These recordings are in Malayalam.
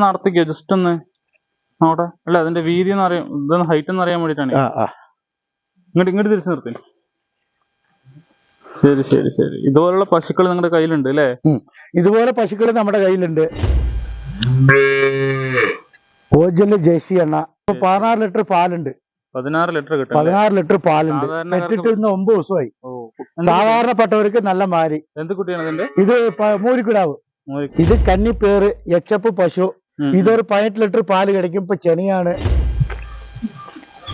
നടത്തിക്കോ? ജസ്റ്റ് ഒന്ന് നോട്ടെ അല്ല അതിന്റെ വീതി എന്ന് അറിയാം ഇതൊന്ന് ഹൈറ്റ് എന്ന് അറിയാൻ വേണ്ടിട്ടാണ് ഇങ്ങോട്ട് ഇങ്ങോട്ട് തിരിച്ചു നിർത്തി. ശരി ശരി ശരി. ഇതുപോലുള്ള പശുക്കൾ നിങ്ങളുടെ കയ്യിലുണ്ട് അല്ലേ? ഇതുപോലെ പശുക്കൾ നമ്മുടെ കയ്യിലുണ്ട്. ഓജൽ ജേഷി എണ്ണ. ഇപ്പൊ പതിനാറ് ലിറ്റർ പാലുണ്ട്. പതിനാറ് ലിറ്റർ കിട്ടും? പതിനാറ് ലിറ്റർ പാലുണ്ട്. നെറ്റിട്ട് ഇന്ന് ഒമ്പത് ദിവസമായി. സാധാരണപ്പെട്ടവർക്ക് നല്ല മാരി. എന്ത് കുട്ടിയാണ് ഇതിന്റെ? ഇത് മൂരിക്കുടാവ് ഇത് കന്നിപ്പേറ് എച്ചപ്പ് പശു. ഇതൊരു പതിനെട്ട് ലിറ്റർ പാൽ കിടക്കും ഇപ്പൊ ചെനിയാണ്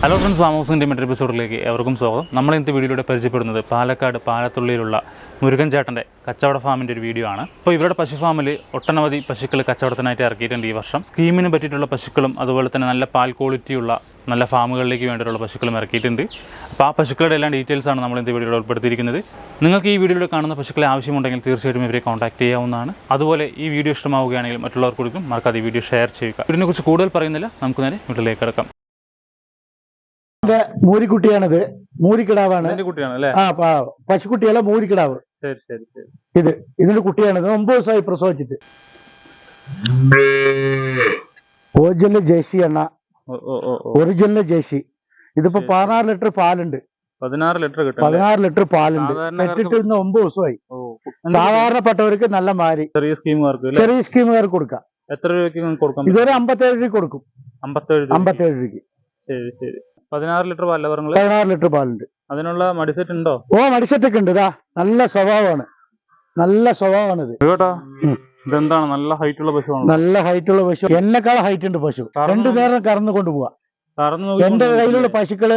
ഹലോ ഫ്രണ്ട്സ് താമസിന്റെ മറ്റൊരു എപ്പിസോഡിലേക്ക് എവർക്കും സ്വാഗതം. നമ്മൾ ഇന്നത്തെ വീഡിയോയിലൂടെ പരിചയപ്പെടുന്നത് പാലക്കാട് പാലത്തുള്ളിയിലുള്ള മുരുകൻ ചേട്ടന്റെ കച്ചവട ഫാമിന്റെ ഒരു വീഡിയോ ആണ്. അപ്പോൾ ഇവരുടെ പശു ഫാമിൽ ഒട്ടനവധി പശുക്കൾ കച്ചവടത്തിനായിട്ട് ഇറക്കിയിട്ടുണ്ട് ഈ വർഷം. സ്കീമിന് പറ്റിയിട്ടുള്ള പശുക്കളും അതുപോലെ തന്നെ നല്ല പാൽ ക്വാളിറ്റിയുള്ള നല്ല ഫാമുകളിലേക്ക് വേണ്ടിയിട്ടുള്ള പശുക്കളും ഇറക്കിയിട്ടുണ്ട്. അപ്പോൾ ആ പശുക്കളുടെ എല്ലാം ഡീറ്റെയിൽസ് ആണ് നമ്മൾ ഇന്നത്തെ വീഡിയോയിൽ ഉൾപ്പെടുത്തിയിരിക്കുന്നത്. നിങ്ങൾക്ക് ഈ വീഡിയോയിൽ കാണുന്ന പശുക്കളെ ആവശ്യമുണ്ടെങ്കിൽ തീർച്ചയായിട്ടും ഇവരെ കോൺടാക്ട് ചെയ്യാവുന്നതാണ്. അതുപോലെ ഈ വീഡിയോ ഇഷ്ടമാവുകയാണെങ്കിൽ മറ്റുള്ളവർക്ക് കൊടുക്കും. മറക്കാതെ ഈ വീഡിയോ ഷെയർ ചെയ്യുക. ഇതിനെക്കുറിച്ച് കൂടുതൽ പറയുന്നില്ല. നമുക്ക് നേരെ വീട്ടിലേക്ക് കിടക്കാം. മൂരിക്കുട്ടിയാണിത്. മൂരിക്കിടാവാണ്. ആ പശുക്കുട്ടിയല്ല മൂരിക്കിടാവ്. ശരി ശരി ശരി. ഇത് ഇതിന്റെ കുട്ടിയാണിത് ഒമ്പത് ദിവസമായി പ്രസവിച്ചിട്ട്. ഓറിജിനൽ ജേസി എണ്ണ. ഒറിജിനൽ ജേസി ഇതിപ്പോ. പതിനാറ് ലിറ്റർ പാലുണ്ട്. പതിനാറ് ലിറ്റർ കിട്ടും? പതിനാറ് ലിറ്റർ പാലുണ്ട്. പെറ്റിട്ട് ഇന്ന് ഒമ്പത് ദിവസമായി. സാധാരണപ്പെട്ടവർക്ക് നല്ല മാരി. ചെറിയ സ്കീമുകാർക്ക് ചെറിയ സ്കീമുകാർക്ക് കൊടുക്കാം. എത്ര രൂപയ്ക്ക് കൊടുക്കാൻ ഇതൊരു അമ്പത്തേഴ് രൂപ കൊടുക്കും. അമ്പത്തേഴ് അമ്പത്തേഴ് രൂപയ്ക്ക്. ശരി ശരി. പതിനാറ് ലിറ്റർ പാലല്ല പറഞ്ഞത്? പതിനാറ് ലിറ്റർ പാലുണ്ട്. അതിനുള്ള മടിസെറ്റ് ഉണ്ടോ? ഓ മടിസെറ്റ് ഒക്കെ ഉണ്ട് ഇതാ നല്ല സ്വഭാവമാണ്. നല്ല സ്വഭാവമാണ് ഇത് കേട്ടോ ഇതെന്താണ്? നല്ല ഹൈറ്റ് ഉള്ള പശുവാണ്? നല്ല ഹൈറ്റ് ഉള്ള പശു. എന്നെക്കാൾ ഹൈറ്റ് ഉണ്ട് പശു. രണ്ടു നേരം കറന്നു കൊണ്ടുപോവാ. എന്റെ കയ്യിലുള്ള പശുക്കൾ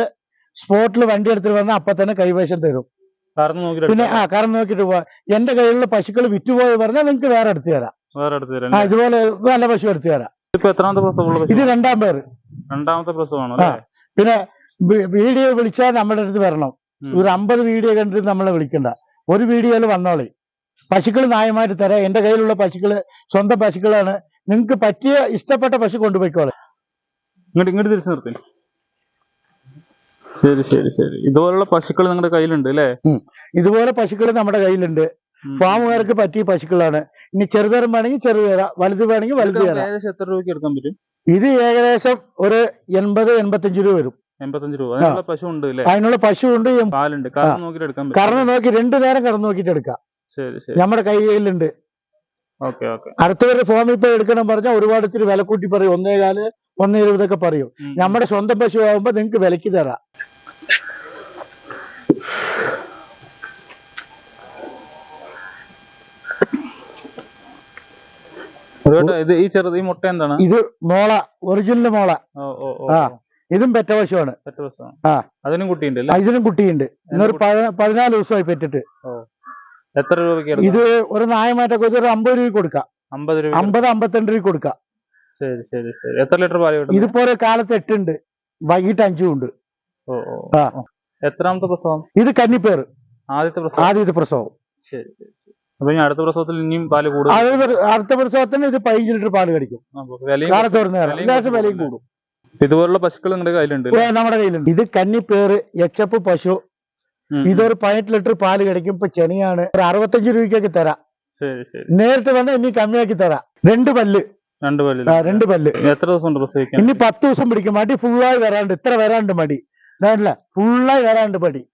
സ്പോട്ടിൽ വണ്ടി എടുത്തിട്ട് വന്നാൽ അപ്പൊ തന്നെ കൈവശം തരും. കറന്നു നോക്കി പിന്നെ ആ കറന്നു നോക്കിട്ട് പോവാ. എന്റെ കയ്യിലുള്ള പശുക്കൾ വിറ്റുപോയി പറഞ്ഞാൽ നിങ്ങൾക്ക് വേറെ എടുത്തു തരാം. വേറെ എടുത്തു തരാം ആ ഇതുപോലെ നല്ല പശു എടുത്തു തരാം. ഇത് രണ്ടാം പേര്. രണ്ടാമത്തെ പ്രസവമാണ് പിന്നെ വീഡിയോ വിളിച്ചാൽ നമ്മുടെ അടുത്ത് വരണം. ഒരു അമ്പത് വീഡിയോ കണ്ടിട്ട് നമ്മളെ വിളിക്കണ്ട. ഒരു വീഡിയോയിൽ വന്നോളി. പശുക്കൾ ന്യായമായിട്ട് തരാം. എന്റെ കയ്യിലുള്ള പശുക്കൾ സ്വന്തം പശുക്കളാണ്. നിങ്ങൾക്ക് പറ്റിയ ഇഷ്ടപ്പെട്ട പശു കൊണ്ടുപോയിക്കോളെ. ഇങ്ങോട്ട് ഇങ്ങോട്ട് തിരിച്ചു നിർത്തി. ശരി ശരി ശരി. ഇതുപോലുള്ള പശുക്കൾ നിങ്ങളുടെ കയ്യിലുണ്ട് അല്ലേ? ഇതുപോലെ പശുക്കൾ നമ്മുടെ കയ്യിലുണ്ട്. ഫാമുകാർക്ക് പറ്റിയ പശുക്കളാണ്. ഇനി ചെറുതരം വേണമെങ്കിൽ ചെറുത് തരാം വലുത് വേണമെങ്കിൽ വലുത് തരാം. ഏകദേശം എത്ര രൂപയ്ക്ക് എടുക്കാൻ പറ്റും? ഇത് ഏകദേശം ഒരു എൺപത് എൺപത്തഞ്ച് രൂപ വരും. എൺപത്തഞ്ച് രൂപ. അതിനുള്ള പശു ഉണ്ട് അല്ലേ? അതിനുള്ള പശു ഉണ്ട് പാലുണ്ട് കറന്ന് എടുക്കാൻ നോക്കി രണ്ടു നേരം കറന്ന് നോക്കിട്ട് എടുക്കാം. ശരി ശരി. നമ്മുടെ ഓക്കെ അടുത്തവരുടെ ഫോമിൽ പോയി എടുക്കണം പറഞ്ഞാൽ ഒരുപാട് ഇത്തിരി വില കൂട്ടി പറയും. ഒന്നേകാൽ ഒന്നേ ഇരുപതൊക്കെ പറയും നമ്മുടെ സ്വന്തം പശു ആകുമ്പോ നിങ്ങക്ക് വിലക്ക് തരാം. ഇത് ഈ ചെറുത് ഈ മുട്ട എന്താണ്? ഇത് മോള ഒറിജിനൽ മോള. ആ. ഇതും പെറ്റ പശുവാണ് ആ. അതിനും കുട്ടിയുണ്ട് ഇതിനും കുട്ടിയുണ്ട്. ഇന്നൊരു പതിനാ- പതിനാല് ദിവസമായി പെറ്റിട്ട്. എത്ര രൂപയ്ക്ക് ഇത് ഒരു നായമായിട്ടൊക്കെ ഒരു അമ്പത് രൂപ കൊടുക്കാം. അമ്പത് രൂപ അമ്പത് അമ്പത്തിരണ്ട് രൂപ കൊടുക്കാം. ശരി ശരി ശരി. എത്ര ലിറ്റർ പാൽ കിട്ടും ഇതിപ്പോ കാലത്ത് എട്ടുണ്ട്. വൈകിട്ട് അഞ്ചും ഉണ്ട്. എത്രാമത്തെ പ്രസവം? ഇത് കന്നിപ്പേർ. ആദ്യത്തെ പ്രസവം? ആദ്യത്തെ പ്രസവം. ശരി ശരി. അപ്പൊ ഇനി അടുത്ത പ്രസവത്തിൽ ഇനിയും പാൽ കൂടും. അത് ഒരു- അടുത്ത പ്രസവത്തിന് ഇത് പതിനഞ്ച് ലിറ്റർ പാൽ കടിക്കും. അപ്പൊ വിലയും കാലത്ത് ഒരു നേരം വിലയും ലേശം വിലയും കൂടും. ഇതുപോലുള്ള പശുക്കൾ നിങ്ങളുടെ കയ്യിലുണ്ട് ഏ, നമ്മുടെ കയ്യിലുണ്ട്. ഇത് കന്നിപ്പേറ് എച്ചപ്പ് പശു. ഉം. ഇതൊരു പതിനെട്ട് ലിറ്റർ പാൽ കടിക്കും. ഇപ്പൊ ചെനിയാണ് ഒരു അറുപത്തഞ്ച് രൂപയ്ക്കൊക്കെ തരാം. ശരി ശരി. നേരിട്ട് വന്നാൽ ഇനി കമ്മിയാക്കി തരാം. രണ്ട് പല്ല്. രണ്ട് പല്ല്. ആ, രണ്ട് പല്ല്. എത്ര ദിവസം ഉണ്ട് പ്രസവിക്കാൻ? ഇനി പത്ത് ദിവസം പിടിക്കും. മടി ഫുള്ളായി വരാണ്ട്. ഇത്ര വരാണ്ട് മടി. അതല്ല ഫുള്ളായി വരാണ്ട് മടി.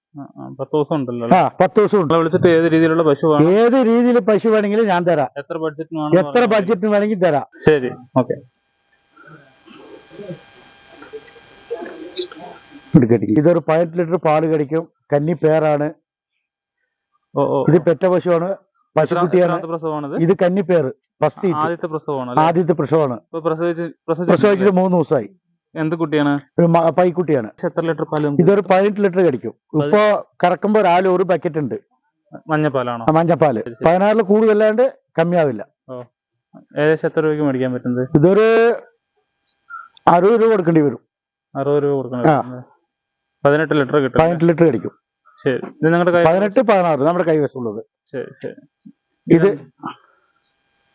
പത്ത് ദിവസം ഉണ്ടല്ലോ ആ പത്ത് ദിവസം ഉണ്ട്. നിങ്ങളെ വിളിച്ചിട്ട് ഏത് രീതിയിലുള്ള പശു വേണം? ഏത് രീതിയിൽ പശു വേണമെങ്കിലും ഞാൻ തരാം. എത്ര ബഡ്ജറ്റ് എത്ര ബഡ്ജറ്റിന് വേണമെങ്കിൽ തരാം. ശരി ഓക്കെ. ഇതൊരു പതിനെട്ട് ലിറ്റർ പാൽ കടിക്കും. കന്നി പേരാണ്. ഇത് പെറ്റ പശുവാണ്. പശുക്കുട്ടിയാണ്. ഇത് കന്നി പേര്. ഫസ്റ്റ് ആദ്യത്തെ പ്രസവമാണ് ആദ്യത്തെ പ്രസവമാണ്. പ്രസവിച്ച് പ്രസവിച്ച് പ്രസവിച്ചിട്ട് മൂന്ന് ദിവസമായി. എന്ത് കുട്ടിയാണ്? ഒരു പൈക്കുട്ടിയാണ്. എത്ര ലിറ്റർ പാലും ഇതൊരു പതിനെട്ട് ലിറ്റർ കടിക്കും. ഇപ്പൊ കറക്കുമ്പോ ഒരാൾ ഒരു ബക്കറ്റ് ഉണ്ട്. മഞ്ഞപ്പാലാണോ? മഞ്ഞപ്പാൽ. പതിനാറിൽ കൂടുതലല്ലാണ്ട് കമ്മിയാവില്ല. ഏകദേശം എത്ര രൂപയ്ക്ക് മേടിക്കാൻ പറ്റുന്നത്? ഇതൊരു അറുപത് രൂപ കൊടുക്കേണ്ടി വരും. അറുപത് രൂപ കൊടുക്കണം. പതിനെട്ട് ലിറ്റർ കിട്ടും പതിനെട്ട് ലിറ്റർ കടിക്കും. ശരി. ഇത് നിങ്ങളുടെ പതിനെട്ട് പതിനാറ് നമ്മുടെ കൈവശമുള്ളത്. ശരി ശരി. ഇത്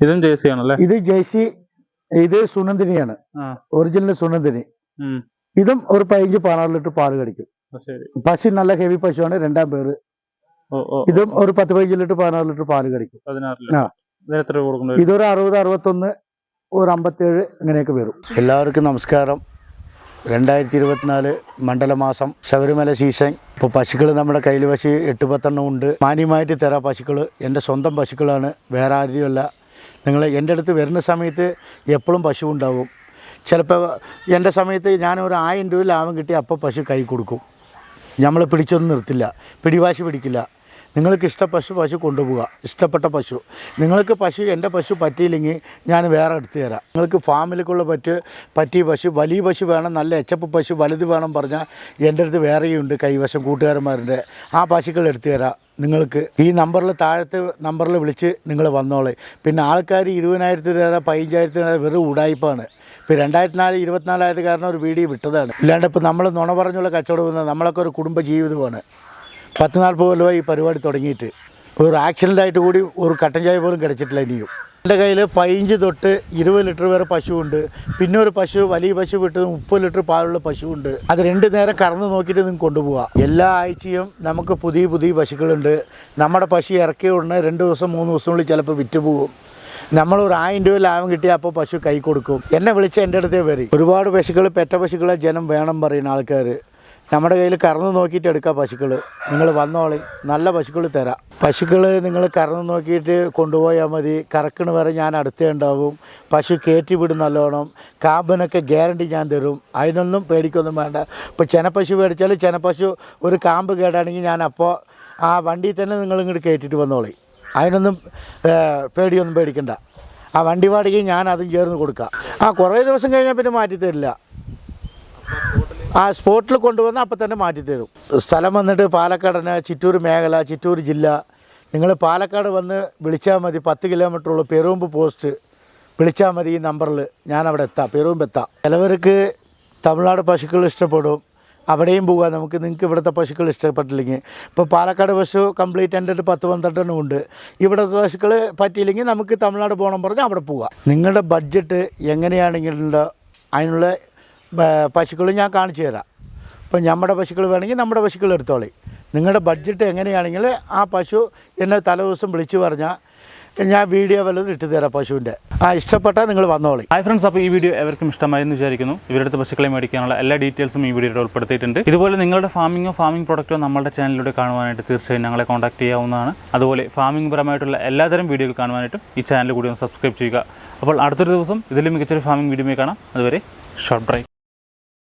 ഇതും ജേഴ്സി ആണല്ലേ ഇത് ജേസി ഇത് സുനന്ദിനിയാണ്. ഒറിജിനൽ സുനന്ദിനി. ഇതും ഒരു പതിനഞ്ച് പതിനാറ് ലിറ്റർ പാൽ കടിക്കും. പശു നല്ല ഹെവി പശുവാണ് രണ്ടാം പേര്. ഇതും ഒരു പത്ത് പതിനഞ്ച് ലിറ്റർ പതിനാറ് ലിറ്റർ പാൽ കടിക്കും. ആ. എത്ര കൊടുക്കുന്നത് ഇതൊരു അറുപത് അറുപത്തൊന്ന് ഒരു അമ്പത്തേഴ് അങ്ങനെയൊക്കെ വരും. എല്ലാവർക്കും നമസ്കാരം. രണ്ടായിരത്തി ഇരുപത്തിനാല് മണ്ഡലമാസം ശബരിമല സീസൺ. ഇപ്പോൾ പശുക്കൾ നമ്മുടെ കയ്യിൽ വശി എട്ട് പത്തെണ്ണം ഉണ്ട്. മാന്യമായിട്ട് തരാം പശുക്കൾ എന്റെ സ്വന്തം പശുക്കളാണ്. വേറെ ആരുമല്ല. നിങ്ങൾ എന്റെ അടുത്ത് വരുന്ന സമയത്ത് എപ്പോഴും പശു ഉണ്ടാവും. ചിലപ്പോൾ എന്റെ സമയത്ത് ഞാൻ ഒരു ആയിരം രൂപ ലാഭം കിട്ടി അപ്പോൾ പശു കൈ കൊടുക്കും. നമ്മൾ പിടിച്ചൊന്നും നിർത്തില്ല പിടിവാശി പിടിക്കില്ല. നിങ്ങൾക്ക് ഇഷ്ട പശു പശു കൊണ്ടുപോവുക ഇഷ്ടപ്പെട്ട പശു. നിങ്ങൾക്ക് പശു എന്റെ പശു പറ്റിയില്ലെങ്കിൽ ഞാൻ വേറെ എടുത്തു തരാം. നിങ്ങൾക്ക് ഫാമിലേക്കുള്ള പറ്റ് പറ്റിയ പശു വലിയ പശു വേണം നല്ല എച്ചപ്പ് പശു വലുത് വേണം പറഞ്ഞാൽ എന്റെ അടുത്ത് വേറെയുണ്ട് കൈവശം കൂട്ടുകാരന്മാരുടെ. ആ പശുക്കൾ എടുത്തു തരാം. നിങ്ങൾക്ക് ഈ നമ്പറിൽ താഴത്തെ നമ്പറിൽ വിളിച്ച് നിങ്ങൾ വന്നോളെ. പിന്നെ ആൾക്കാർ ഇരുപതിനായിരത്തി രൂപ പതിനഞ്ചായിരത്തി രൂപ വെറും ഉടായ്പാണ് ഇപ്പോൾ രണ്ടായിരത്തി നാല് ഇരുപത്തിനാലായത് കാരണം ഒരു വീഡിയോ വിട്ടതാണ്. ഇല്ലാണ്ട് ഇപ്പോൾ നമ്മൾ നുണ പറഞ്ഞുള്ള കച്ചവടം വന്നത് നമ്മളൊക്കെ ഒരു കുടുംബ ജീവിതമാണ്. പത്ത് നാൽപ്പത് കൊല്ലമായി ഈ പരിപാടി തുടങ്ങിയിട്ട്. ഒരു ആക്സിഡന്റായിട്ട് കൂടി ഒരു കട്ടൻ ചായ പോലും കിടച്ചിട്ടില്ല ഇനിയും. എന്റെ കയ്യിൽ പതിനഞ്ച് തൊട്ട് ഇരുപത് ലിറ്റർ വരെ പശുവുണ്ട്. പിന്നെ ഒരു പശു വലിയ പശു വിട്ട് മുപ്പത് ലിറ്റർ പാലുള്ള പശുവുണ്ട്. അത് രണ്ട് നേരം കറന്ന് നോക്കിയിട്ട് നിങ്ങൾക്ക് കൊണ്ടുപോകാം എല്ലാ ആഴ്ചയും നമുക്ക് പുതിയ പുതിയ പശുക്കളുണ്ട്. നമ്മുടെ പശു ഇറക്കിയ ഉടനെ രണ്ട് ദിവസം മൂന്ന് ദിവസത്തിനുള്ളിൽ ചിലപ്പോൾ വിറ്റ് പോകും. നമ്മൾ ഒരു ആയിരം രൂപ ലാഭം കിട്ടിയാൽ അപ്പോൾ പശു കൈ കൊടുക്കും. എന്നെ വിളിച്ച് എന്റെ അടുത്തേ വരും. ഒരുപാട് പശുക്കൾ പെറ്റ പശുക്കളെ ജനം വേണം പറയുന്ന ആൾക്കാർ നമ്മുടെ കയ്യിൽ കറന്ന് നോക്കിയിട്ട് എടുക്കാം പശുക്കൾ നിങ്ങൾ വന്നോളി. നല്ല പശുക്കൾ തരാം. പശുക്കൾ നിങ്ങൾ കറന്ന് നോക്കിയിട്ട് കൊണ്ടുപോയാൽ മതി. കറക്കണ വരെ ഞാൻ അടുത്തേ ഉണ്ടാകും. പശു കയറ്റി വിടും നല്ലോണം. കാമ്പനൊക്കെ ഗ്യാരണ്ടി ഞാൻ തരും. അതിനൊന്നും പേടിക്കൊന്നും വേണ്ട. ഇപ്പോൾ ചെനപ്പശു മേടിച്ചാൽ ചെനപ്പശു ഒരു കാമ്പ് കേടാണെങ്കിൽ ഞാൻ അപ്പോൾ ആ വണ്ടിയിൽ തന്നെ നിങ്ങൾ ഇങ്ങോട്ട് കയറ്റിയിട്ട് വന്നോളി. അതിനൊന്നും പേടിയൊന്നും പേടിക്കണ്ട. ആ വണ്ടി വാടകയും ഞാൻ അതും ചേർന്ന് കൊടുക്കാം. ആ കുറേ ദിവസം കഴിഞ്ഞാൽ പിന്നെ മാറ്റി തരില്ല. ആ സ്പോട്ടിൽ കൊണ്ടുവന്ന് അപ്പം തന്നെ മാറ്റി തരും. സ്ഥലം വന്നിട്ട് പാലക്കാടിന് ചിറ്റൂർ മേഖല ചിറ്റൂർ ജില്ല നിങ്ങൾ പാലക്കാട് വന്ന് വിളിച്ചാൽ മതി പത്ത് കിലോമീറ്ററുള്ള പെരുമ്പ് പോസ്റ്റ് വിളിച്ചാൽ മതി ഈ നമ്പറിൽ ഞാൻ അവിടെ എത്താം. പെരുമ്പ് എത്താം. ചിലവർക്ക് തമിഴ്നാട് പശുക്കൾ ഇഷ്ടപ്പെടും. അവിടെയും പോകാം. നമുക്ക് നിങ്ങൾക്ക് ഇവിടുത്തെ പശുക്കൾ ഇഷ്ടപ്പെട്ടില്ലെങ്കിൽ. ഇപ്പോൾ പാലക്കാട് പശു കംപ്ലീറ്റ് എന്റെ ഒരു പത്ത് പന്ത്രണ്ടെണ്ണം ഉണ്ട്. ഇവിടുത്തെ പശുക്കൾ പറ്റിയില്ലെങ്കിൽ നമുക്ക് തമിഴ്നാട് പോകണം പറഞ്ഞാൽ അവിടെ പോകാം. നിങ്ങളുടെ ബഡ്ജറ്റ് എങ്ങനെയാണെങ്കിലും അതിനുള്ള പശുക്കൾ ഞാൻ കാണിച്ചു തരാം. ഇപ്പം നമ്മുടെ പശുക്കൾ വേണമെങ്കിൽ നമ്മുടെ പശുക്കൾ എടുത്തോളി. നിങ്ങളുടെ ബഡ്ജറ്റ് എങ്ങനെയാണെങ്കിൽ ആ പശു എന്നെ തലേദിവസം വിളിച്ചു പറഞ്ഞാൽ ഞാൻ വീഡിയോ വല്ലതും ഇട്ട് തരാം പശുവിന്റെ. ആ ഇഷ്ടപ്പെട്ടാൽ നിങ്ങൾ വന്നോളി. ഹായ് ഫ്രണ്ട്സ് അപ്പോൾ ഈ വീഡിയോ എവർക്കും ഇഷ്ടമായി എന്ന് വിചാരിക്കുന്നു. ഇവരുടെ അടുത്ത് പശുക്കളെ മേടിക്കാനുള്ള എല്ലാ ഡീറ്റെയിൽസും ഈ വീഡിയോയിൽ ഉൾപ്പെടുത്തിയിട്ടുണ്ട്. ഇതുപോലെ നിങ്ങളുടെ ഫാമിങ്ങോ ഫാമിംഗ് പ്രൊഡക്റ്റോ നമ്മുടെ ചാനലിലൂടെ കാണുവാനായിട്ട് തീർച്ചയായും ഞങ്ങളെ കോൺടാക്ട് ചെയ്യാവുന്നതാണ്. അതുപോലെ ഫാമിംഗ് പരമായിട്ടുള്ള എല്ലാതരം വീഡിയോകൾ കാണുവാനായിട്ടും ഈ ചാനൽ കൂടി ഒന്ന് സബ്സ്ക്രൈബ് ചെയ്യുക. അപ്പോൾ അടുത്തൊരു ദിവസം ഇതിലും മികച്ചൊരു ഫാമിംഗ് വീഡിയോ കാണാം. അതുവരെ ഷോർട്ട് ബ്രേക്ക്